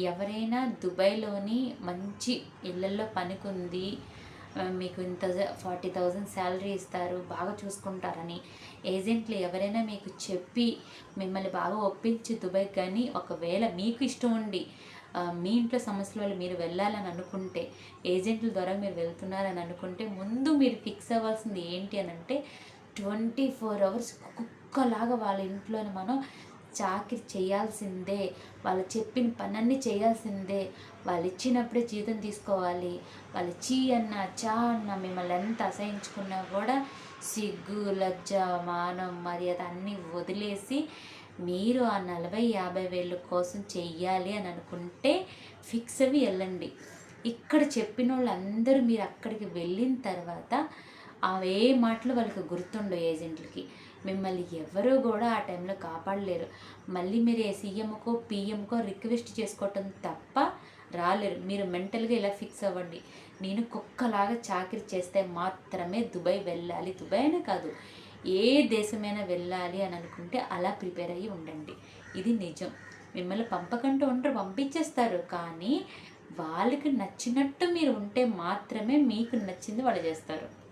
ఎవరైనా దుబాయ్లోని మంచి ఇళ్ళల్లో పనికుంది మీకు ఇంత ఫార్టీ థౌజండ్ శాలరీ ఇస్తారు బాగా చూసుకుంటారని ఏజెంట్లు ఎవరైనా మీకు చెప్పి మిమ్మల్ని బాగా ఒప్పించి దుబాయ్ కానీ ఒకవేళ మీకు ఇష్టం ఉండి మీ ఇంట్లో సమస్యల వల్ల మీరు వెళ్ళాలని అనుకుంటే ఏజెంట్ల ద్వారా మీరు వెళ్తున్నారని అనుకుంటే ముందు మీరు ఫిక్స్ అవ్వాల్సింది ఏంటి అని అంటే ట్వంటీ ఫోర్ అవర్స్ కుక్కలాగా వాళ్ళ ఇంట్లోనే మనం చాకరి చేయాల్సిందే. వాళ్ళు చెప్పిన పనన్నీ చేయాల్సిందే. వాళ్ళు ఇచ్చినప్పుడే జీతం తీసుకోవాలి. వాళ్ళు చీ అన్న చా అన్న మిమ్మల్ని ఎంత అసహించుకున్నా కూడా సిగ్గు లజ్జ మానం మర్యాద అన్నీ వదిలేసి మీరు ఆ నలభై యాభై వేల కోసం చెయ్యాలి అని అనుకుంటే ఫిక్స్ అవి వెళ్ళండి. ఇక్కడ చెప్పిన వాళ్ళందరూ మీరు అక్కడికి వెళ్ళిన తర్వాత అవే మాటలు వాళ్ళకి గుర్తుండవు ఏజెంట్లకి. మిమ్మల్ని ఎవరూ కూడా ఆ టైంలో కాపాడలేరు. మళ్ళీ మీరు ఏ సీఎంకో పిఎంకో రిక్వెస్ట్ చేసుకోవటం తప్ప రాలేరు. మీరు మెంటల్గా ఇలా ఫిక్స్ అవ్వండి. నేను కుక్కలాగా చాకరీ చేస్తే మాత్రమే దుబాయ్ వెళ్ళాలి. దుబాయ్ అనే కాదు ఏ దేశమైనా వెళ్ళాలి అని అనుకుంటే అలా ప్రిపేర్ అయ్యి ఉండండి. ఇది నిజం. మిమ్మల్ని పంపకంటూ ఉండరు పంపించేస్తారు. కానీ వాళ్ళకి నచ్చినట్టు మీరు ఉంటే మాత్రమే మీకు నచ్చింది వాళ్ళు చేస్తారు.